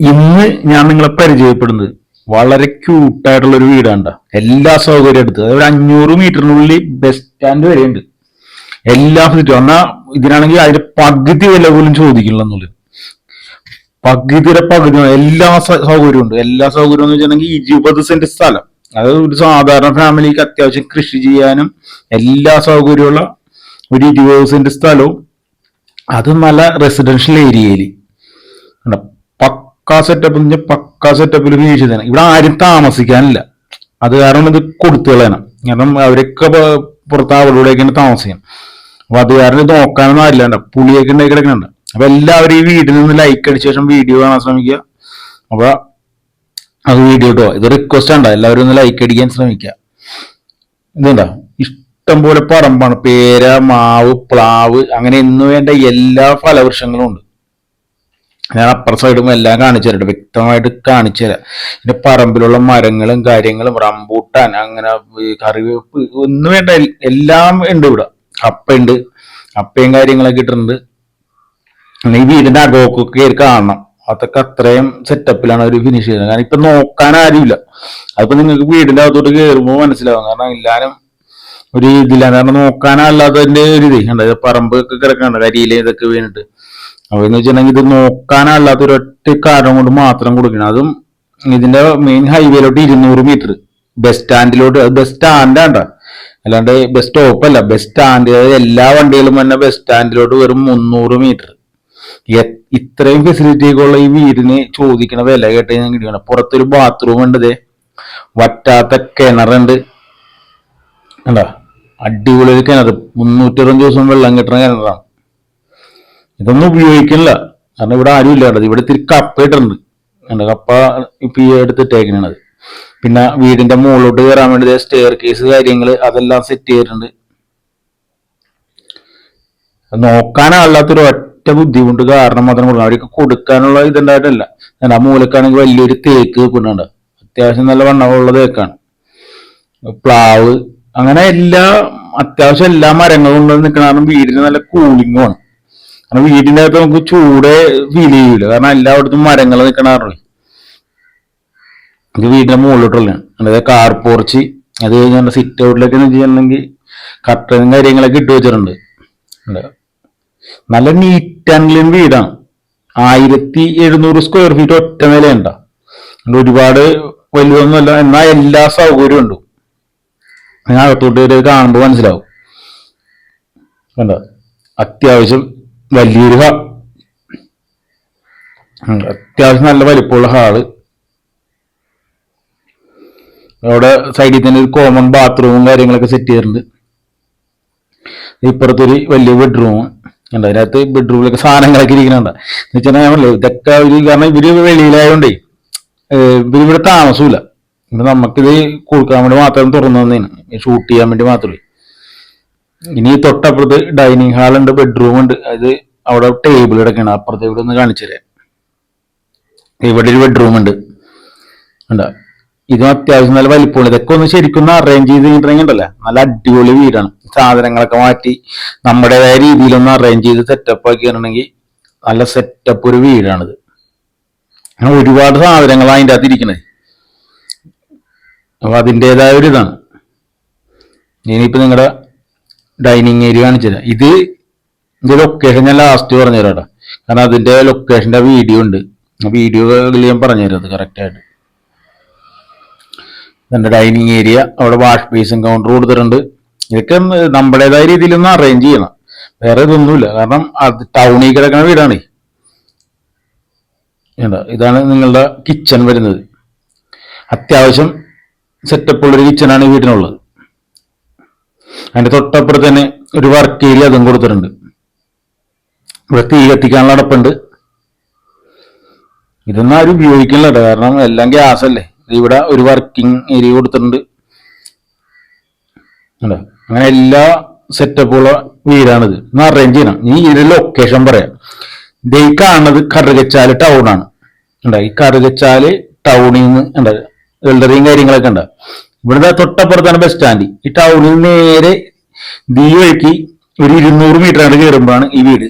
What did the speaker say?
ഇന്ന് ഞാൻ നിങ്ങളെ പരിചയപ്പെടുന്നത് വളരെ ക്യൂട്ടായിട്ടുള്ള ഒരു വീടാണ്ട. എല്ലാ സൗകര്യം എടുത്ത്. അതായത് അഞ്ഞൂറ് മീറ്ററിനുള്ളിൽ ബസ് സ്റ്റാൻഡ് വരെ ഉണ്ട് എല്ലാ ഫെസിലിറ്റി എന്നാൽ ഇതിനാണെങ്കിൽ അതിന്റെ പകുതി വില പോലും ചോദിക്കില്ല എന്നുള്ളത്. പകുതിയുടെ പകുതി എല്ലാ സൗകര്യവും ഉണ്ട്. എല്ലാ സൗകര്യവും എന്ന് വെച്ചിട്ടുണ്ടെങ്കിൽ ഇരുപത് സെന്റ് സ്ഥലം. അതായത് ഒരു സാധാരണ ഫാമിലിക്ക് അത്യാവശ്യം കൃഷി ചെയ്യാനും എല്ലാ സൗകര്യമുള്ള ഒരു ഇരുപത് സെന്റ് സ്ഥലവും. അത് നല്ല റെസിഡൻഷ്യൽ ഏരിയയിൽ പക്കാ സെറ്റപ്പ് എന്ന് പക്കാ സെറ്റപ്പിൽ വീഴ്ച തന്നെ. ഇവിടെ ആരും താമസിക്കാനില്ല. അത് കാരണം ഇത് കൊടുത്തു കളയണം. കാരണം അവരൊക്കെ പുറത്ത് അവിടെ ഇവിടെയൊക്കെയാണ് താമസിക്കണം അപ്പൊ അത് കാരണം ഇത് നോക്കാനൊന്നും ആരില്ലാണ്ട പുളിയൊക്കെ ഉണ്ടായി കിടക്കുന്നുണ്ട്. അപ്പൊ എല്ലാവരും ഈ വീട്ടിൽ നിന്ന് ലൈക്ക് അടിച്ച ശേഷം വീഡിയോ കാണാൻ ശ്രമിക്കുക. അപ്പൊ അത് വീഡിയോ ഇട്ടോ ഇത് റിക്വസ്റ്റ് ഉണ്ടോ എല്ലാവരും ഒന്ന് ലൈക്ക് അടിക്കാൻ ശ്രമിക്കുക. ഇതുണ്ടോ? ഇഷ്ടം പോലെ പറമ്പാണ്. പേര മാവ് പ്ലാവ് അങ്ങനെ എന്ന് വേണ്ട എല്ലാ ഫലവൃക്ഷങ്ങളും ഉണ്ട്. ഞാൻ അപ്പർ സൈഡും എല്ലാം കാണിച്ചു തരട്ടെ വ്യക്തമായിട്ട് കാണിച്ചു തരാം. പിന്നെ പറമ്പിലുള്ള മരങ്ങളും കാര്യങ്ങളും റംബൂട്ടാൻ അങ്ങനെ കറിവേപ്പ് ഒന്നും വേണ്ട എല്ലാം ഉണ്ട് ഇവിടെ. കപ്പയുണ്ട് കപ്പയും കാര്യങ്ങളൊക്കെ ഇട്ടിട്ടുണ്ട്. ഈ വീടിന്റെ അകോക്കൊക്കെ കാണണം. അതൊക്കെ അത്രയും സെറ്റപ്പിലാണ് അവർ ഫിനിഷ് ചെയ്യുന്നത്. കാരണം ഇപ്പൊ നോക്കാൻ ആരുമില്ല. അതിപ്പോ നിങ്ങൾക്ക് വീടിന്റെ അകത്തോട്ട് കയറുമ്പോൾ മനസ്സിലാവും. കാരണം എല്ലാരും ഒരു ഇതില്ല കാരണം നോക്കാനല്ലാത്തതിന്റെ ഒരു ഇത്. കണ്ടോ? പറമ്പൊക്കെ കിടക്കണ്ട കരിയില ഇതൊക്കെ വീണിട്ട്. അപ്പൊ എന്ന് വെച്ചിട്ടുണ്ടെങ്കിൽ ഇത് നോക്കാനല്ലാത്ത ഒരു ഒറ്റ കാരണം കൊണ്ട് മാത്രം കൊടുക്കണം. അതും ഇതിന്റെ മെയിൻ ഹൈവേയിലോട്ട് ഇരുന്നൂറ് മീറ്റർ ബസ് സ്റ്റാൻഡിലോട്ട് ബസ് സ്റ്റാൻഡാണ്ട അല്ലാണ്ട് ബസ് സ്റ്റോപ്പ് അല്ല. ബസ് സ്റ്റാൻഡ് എല്ലാ വണ്ടികളും തന്നെ ബസ് സ്റ്റാൻഡിലോട്ട് വെറും മുന്നൂറ് മീറ്റർ ഇത്രയും ഫെസിലിറ്റി ഒക്കെ ഉള്ള ഈ വീടിന് ചോദിക്കണ വില കേട്ട് ഞാൻ കിട്ടിയാണ് പുറത്തൊരു ബാത്റൂം ഉണ്ട് വറ്റാത്ത കിണറുണ്ട് അടിപൊളി ഒരു കിണർ. മുന്നൂറ്ററുപത് ദിവസം വെള്ളം കിട്ടുന്ന കിണറാണ്. ഇതൊന്നും ഉപയോഗിക്കുന്നില്ല കാരണം ഇവിടെ ആരും ഇല്ലാണ്ടത് ഇവിടെ ഇത്തിരി കപ്പ ഇട്ടിട്ടുണ്ട് കണ്ടോ? കപ്പ ഇപ്പൊ ഈ എടുത്തിട്ടേക്കണത് പിന്നെ വീടിന്റെ മുകളിലോട്ട് കയറാൻ വേണ്ടി സ്റ്റെയർ കേസ് കാര്യങ്ങൾ അതെല്ലാം സെറ്റ് ചെയ്തിട്ടുണ്ട്. നോക്കാനല്ലാത്തൊരു ഒറ്റ ബുദ്ധിമുട്ട് കാരണം മാത്രം കൊടുക്കണം. അവർക്ക് കൊടുക്കാനുള്ള ഇതുണ്ടായിട്ടല്ല. ഞാൻ ആ മൂലക്കാണെങ്കിൽ വലിയൊരു തേക്ക് നിൽക്കുന്നുണ്ട് അത്യാവശ്യം നല്ല വണ്ണമുള്ള തേക്കാണ്. പ്ലാവ്. അങ്ങനെ എല്ലാ അത്യാവശ്യം എല്ലാ മരങ്ങളും കൊണ്ട് നിൽക്കണ വീടിന് നല്ല കൂളിംഗുമാണ് കാരണം വീടിന്റെ അകത്ത് നമുക്ക് ചൂട് ഫീൽ ചെയ്യൂല. കാരണം എല്ലായിടത്തും മരങ്ങൾ നിൽക്കണ കാരണം. ഇത് വീടിന്റെ മുകളിലോട്ടുള്ളതാണ് അതായത് കാർ പോർച്ച് അത് കഴിഞ്ഞാൽ സിറ്റ് ഔട്ടിലൊക്കെ വെച്ചിട്ടുണ്ടെങ്കിൽ കട്ടനും കാര്യങ്ങളൊക്കെ ഇട്ട് വെച്ചിട്ടുണ്ട്. നല്ല നീറ്റ് ആൻഡ് ക്ലീൻ വീടാണ്. ആയിരത്തി എഴുന്നൂറ് സ്ക്വയർ ഫീറ്റ് ഒറ്റ നിലയുണ്ട. ഒരുപാട് വലുതൊന്നുമല്ല എന്നാൽ എല്ലാ സൗകര്യവും ഉണ്ട്. ഞാൻ അകത്തോട്ട് കാണുമ്പോൾ മനസ്സിലാവും. കണ്ടോ അത്യാവശ്യം വലിയൊരു അത്യാവശ്യം നല്ല വലിപ്പമുള്ള ഹാൾ. അവിടെ സൈഡിൽ തന്നെ ഒരു കോമൺ ബാത്റൂമും കാര്യങ്ങളൊക്കെ സെറ്റ് ചെയ്തിട്ടുണ്ട്. ഇപ്പുറത്തൊരു വലിയ ബെഡ്റൂം ഉണ്ട് അതിനകത്ത് ബെഡ്റൂമിലൊക്കെ സാധനങ്ങളൊക്കെ ഇരിക്കുന്നുണ്ട്. എന്ന് വെച്ചാൽ ഞാൻ പറഞ്ഞു ഇതൊക്കെ ഒരു കാരണം ഇവർ വെളിയിലായതുകൊണ്ടേ ഇവരിവിടെ താമസമില്ല ഇവിടെ നമുക്കിത് കൊടുക്കാൻ വേണ്ടി മാത്രം തുറന്നു തന്നേന്. ഷൂട്ട് ചെയ്യാൻ വേണ്ടി മാത്രമേ. ഇനി തൊട്ടപ്പുറത്ത് ഡൈനിങ് ഹാൾ ഉണ്ട് ബെഡ്റൂം ഉണ്ട്. അത് അവിടെ ടേബിൾ കിടക്കണം അപ്പുറത്തെ ഇവിടെ ഒന്ന് കാണിച്ചു ഇവിടെ ഒരു ബെഡ്റൂം ഉണ്ട്. ഉണ്ടോ ഇതും അത്യാവശ്യം നല്ല വലിപ്പമുള്ള ഇതൊക്കെ ഒന്ന് ശരിക്കും ഒന്ന് അറേഞ്ച് ചെയ്ത് കഴിഞ്ഞിട്ടുണ്ടെങ്കിൽ ഉണ്ടല്ലോ നല്ല അടിപൊളി വീടാണ്. സാധനങ്ങളൊക്കെ മാറ്റി നമ്മുടേതായ രീതിയിലൊന്ന് അറേഞ്ച് ചെയ്ത് സെറ്റപ്പ് ആക്കി വരണമെങ്കിൽ നല്ല സെറ്റപ്പ് ഒരു വീടാണിത്. അങ്ങനെ ഒരുപാട് സാധനങ്ങൾ അതിന്റെ അകത്ത് ഇരിക്കുന്നത് അപ്പൊ അതിന്റെതായ ഒരു ഇതാണ്. ഇനിയിപ്പോ നിങ്ങളുടെ ഡൈനിങ് ഏരിയ കാണിച്ചു തരാം ഇത് ഇതിന്റെ ലൊക്കേഷൻ ഞാൻ ലാസ്റ്റ് പറഞ്ഞു തരാം കാരണം അതിന്റെ ലൊക്കേഷന്റെ വീഡിയോ ഉണ്ട്. ആ വീഡിയോയിൽ ഞാൻ പറഞ്ഞു തരാം കറക്റ്റ് ആയിട്ട്. എന്റെ ഡൈനിങ് ഏരിയ. അവിടെ വാഷ് ബേസും കൗണ്ടർ കൊടുത്തിട്ടുണ്ട്. ഇതൊക്കെ നമ്മുടേതായ രീതിയിൽ ഒന്ന് അറേഞ്ച് ചെയ്യണം. വേറെ ഇതൊന്നുമില്ല. കാരണം അത് ടൗണിൽ കിടക്കുന്ന വീടാണ്. എന്താ ഇതാണ് നിങ്ങളുടെ കിച്ചൺ വരുന്നത്. അത്യാവശ്യം സെറ്റപ്പ് ഉള്ളൊരു കിച്ചണാണ് ഈ വീട്ടിനുള്ളത്. അതിന്റെ തൊട്ടപ്പുറത്ത് തന്നെ ഒരു വർക്ക് ഏരിയ അതും കൊടുത്തിട്ടുണ്ട്. ഇവിടെ തീ കത്തിക്കാനുള്ള അടപ്പുണ്ട്. ഇതൊന്നും ആരും ഉപയോഗിക്കില്ല കേട്ടോ. കാരണം എല്ലാം ഗ്യാസ് അല്ലേ? ഇവിടെ ഒരു വർക്കിംഗ് ഏരിയ കൊടുത്തിട്ടുണ്ട്? അങ്ങനെ എല്ലാ സെറ്റപ്പുള്ള വീടാണിത്. ഒന്ന് അറേഞ്ച് ചെയ്യണം. ഇനി ഇതിന്റെ ലൊക്കേഷൻ പറയാം. ഇതേ കാണുന്നത് കറുകച്ചാൽ ഉണ്ടോ ഈ കറുകച്ചാൽ ടൗണിൽ നിന്ന് ഉണ്ട് വെൽഡറിയും കാര്യങ്ങളൊക്കെ ഉണ്ട്? ഇവിടുത്തെ തൊട്ടപ്പുറത്താണ് ബസ് സ്റ്റാൻഡ് ഈ ടൗണിൽ നേരെ ദീ ഒരു ഇരുന്നൂറ് മീറ്റർ അങ്ങോട്ട് കയറുമ്പോഴാണ് ഈ വീട്.